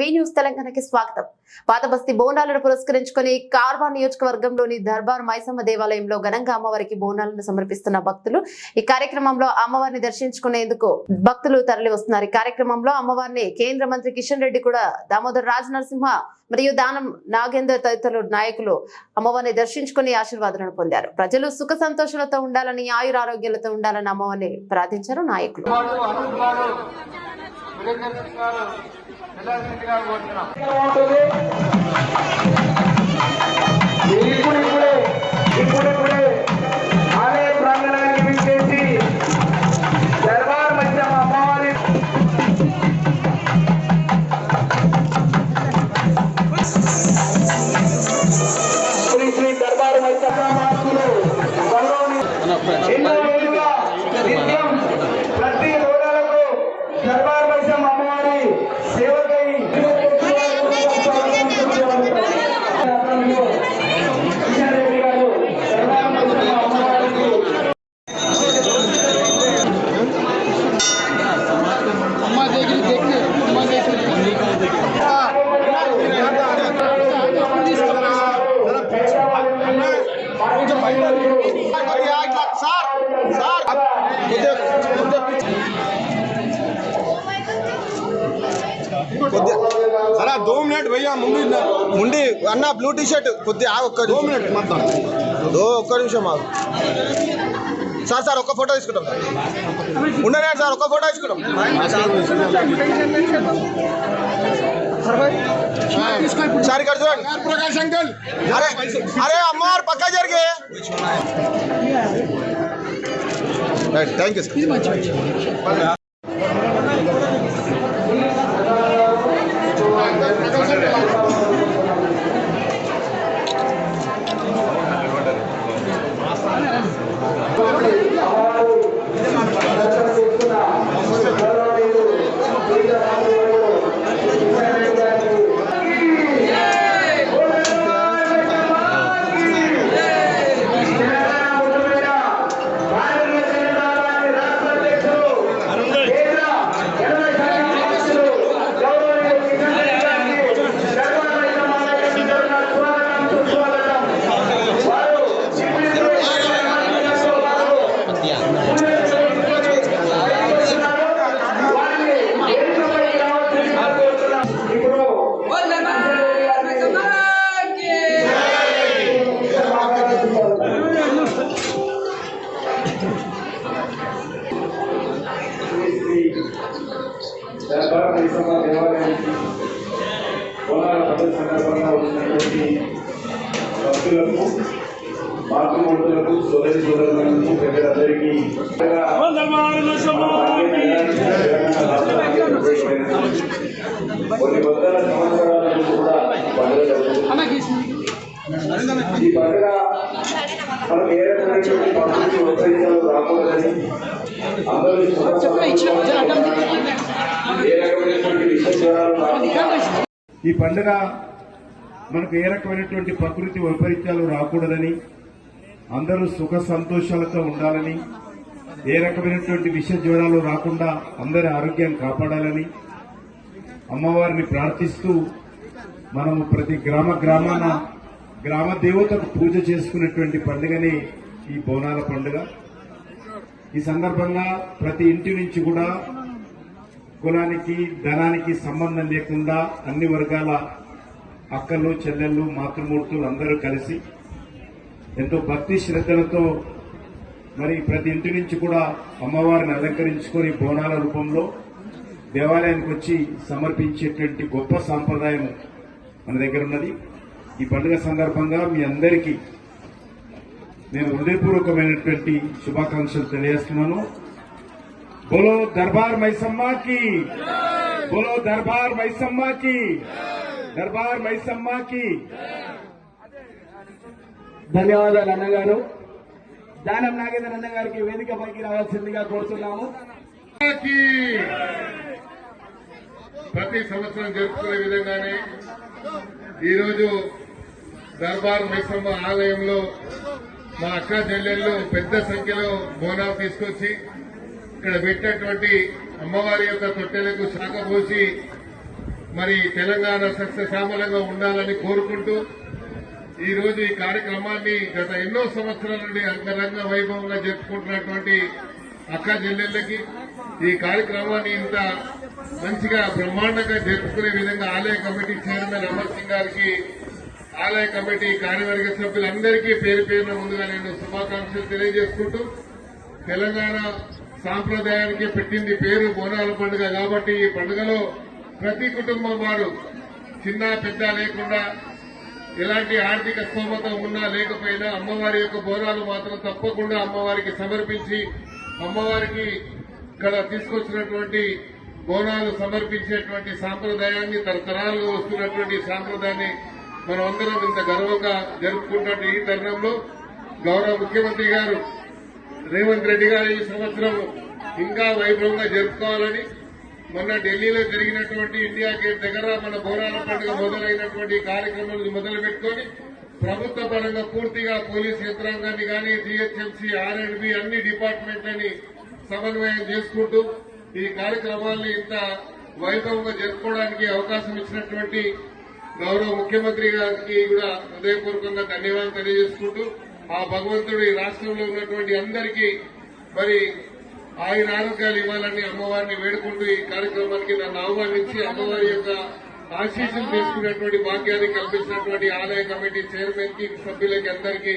వి news తెలంగాణకి స్వాగతం. పాతబస్తి బోనాలను పురస్కరించుకొని కార్వా నియోజకవర్గంలోని దర్బార్ మైసమ్మ దేవాలయంలో ఘనంగా అమ్మవారికి బోనాలను సమర్పిస్తున్న భక్తులు ఈ కార్యక్రమంలో అమ్మవారిని దర్శించుకునేందుకు భక్తులు తరలి వస్తున్నారు ఈ కార్యక్రమంలో అమ్మవారిని కేంద్ర మంత్రి కిషన్ రెడ్డి కూడా దామోదర్ రాజ్ నరసింహ మరియు దానం నాగేందర్ తదితరులు నాయకులు అమ్మవారిని దర్శించుకుని ఆశీర్వాదాలను పొందారు. ప్రజలు సుఖ సంతోషాలతో ఉండాలని ఆయుర ఆరోగ్యాలతో ఉండాలని అమ్మవారిని ప్రార్థించారు నాయకులు. వాడు అనూప్ గారు విజయదర్శన్ గారు కోరుతున్నాం. అలా దో మినిట్ భయ్యా ముందు ముండి అన్న బ్లూ టీ షర్ట్ కొద్దిగా ఒక్క దో మినిట్ మొత్తం దో ఒక్క నిమిషం మాకు సార్ సార్ ఒక్క ఫోటో తీసుకుంటాం. సార్ ఉండనే సార్ ఒక్క ఫోటో తీసుకుంటాం. సార్ ఇక్కడ చూడండి ప్రకాష్ అంకల్ అరే అరే అమ్మారు పక్కా జరిగే థ్యాంక్ యూ భక్తులకు మాతృమూర్తులకు సోదరి సోదరులకు ప్రజలందరికీ కొన్ని వందల సంవత్సరాల నుంచి కూడా ఈ పండుగ జరుగుతుంది. ఈ పండుగ మనం ఏ రకమైనటువంటి ప్రకృతి వైపరీత్యాలు రాకూడదని అందరూ ఏ రకమైనటువంటి రాకూడదని ఈ పండుగ మనకు ఏ రకమైనటువంటి ప్రకృతి వైపరీత్యాలు రాకూడదని అందరూ సుఖ సంతోషాలతో ఉండాలని ఏ రకమైనటువంటి విష జ్వరాలు రాకుండా అందరి ఆరోగ్యాన్ని కాపాడాలని అమ్మవారిని ప్రార్థిస్తూ మనము ప్రతి గ్రామ గ్రామాన గ్రామ దేవతకు పూజ చేసుకునేటువంటి పండుగనే ఈ బోనాల పండుగ. ఈ సందర్భంగా ప్రతి ఇంటి నుంచి కూడా కులానికి ధనానికి సంబంధం లేకుండా అన్ని వర్గాల అక్కలు చెల్లెళ్ళు మాతృమూర్తులు అందరూ కలిసి ఎంతో భక్తి శ్రద్ధలతో మరి ప్రతి ఇంటి నుంచి కూడా అమ్మవారిని అలంకరించుకొని బోనాల రూపంలో దేవాలయానికి వచ్చి సమర్పించేటువంటి గొప్ప సాంప్రదాయం మన దగ్గర ఉన్నది. ఈ పండుగ సందర్భంగా మీ అందరికీ నేను హృదయపూర్వకమైనటువంటి శుభాకాంక్షలు తెలియజేస్తున్నాను. బోలో దర్బార్ మైసమ్మాకి బోలో దర్బార్ మైసమ్మాకి దర్బార్ మైసమ్మకి ధన్యవాదాలు అన్నగారు. దానం నాగేందర్ అన్న గారికి వేదిక పైకి రావాల్సిందిగా కోరుతున్నాము. ప్రతి సంవత్సరం జరుపుకునే విధంగానే ఈరోజు దర్బార్ మైసమ్మ ఆలయంలో మా అక్క చెల్లెళ్ళు పెద్ద సంఖ్యలో బోనాలు తీసుకొచ్చి ఇక్కడ పెట్టినటువంటి అమ్మవారి యొక్క తొట్టెలకు శాఖ పోసి మరి తెలంగాణ సస్యశ్యామలంగా ఉండాలని కోరుకుంటూ ఈ రోజు ఈ కార్యక్రమాన్ని గత ఎన్నో సంవత్సరాల నుండి అంగరంగ వైభవంగా జరుపుకుంటున్నటువంటి అక్క చెల్లెళ్ళకి ఈ కార్యక్రమాన్ని ఇంత మంచిగా బ్రహ్మాండంగా జరుపుకునే విధంగా ఆలయ కమిటీ చైర్మన్ అమర్ సింగ్ గారికి ఆలయ కమిటీ కార్యవర్గ సభ్యులందరికీ పేరు పేరున ముందుగా నేను శుభాకాంక్షలు తెలియజేసుకుంటూ తెలంగాణ సాంప్రదాయానికి పెట్టింది పేరు బోనాల పండుగ కాబట్టి ఈ పండుగలో ప్రతి కుటుంబం వారు చిన్న పెద్ద లేకుండా ఎలాంటి ఆర్థిక స్తోమత ఉన్నా లేకపోయినా అమ్మవారి యొక్క బోనాలు మాత్రం తప్పకుండా అమ్మవారికి సమర్పించి అమ్మవారికి ఇక్కడ తీసుకొచ్చినటువంటి బోనాలు సమర్పించేటువంటి సాంప్రదాయాన్ని తరతరాలుగా వస్తున్నటువంటి సాంప్రదాయాన్ని మనం అందరం ఇంత గర్వంగా జరుపుకుంటున్న ఈ తరుణంలో గౌరవ ముఖ్యమంత్రి గారు రేవంత్ రెడ్డి గారు ఈ సంవత్సరం ఇంకా వైభవంగా జరుపుకోవాలని మొన్న ఢిల్లీలో జరిగినటువంటి ఇండియా గేట్ దగ్గర మన బోనాల పండుగ మొదలైనటువంటి కార్యక్రమాలను మొదలు పెట్టుకొని ప్రభుత్వ పరంగా పూర్తిగా పోలీస్ యంత్రాంగాన్ని కానీ జీహెచ్ఎంసీ ఆర్ఎండ్బి అన్ని డిపార్ట్మెంట్లని సమన్వయం చేసుకుంటూ ఈ కార్యక్రమాల్ని ఇంత వైభవంగా జరుపుకోవడానికి అవకాశం ఇచ్చినటువంటి గౌరవ ముఖ్యమంత్రి గారికి కూడా హృదయపూర్వకంగా ధన్యవాదాలు తెలియజేసుకుంటూ ఆ భగవంతుడు ఈ రాష్ట్రంలో ఉన్నటువంటి అందరికీ మరి ఆయన ఆరోగ్యాలు ఇవ్వాలని అమ్మవారిని వేడుకుంటూ ఈ కార్యక్రమానికి నన్ను ఆహ్వానించి అమ్మవారి యొక్క ఆశీస్సులు తీసుకున్నటువంటి భాగ్యాన్ని కల్పించినటువంటి ఆలయ కమిటీ చైర్మన్కి సభ్యులకి అందరికీ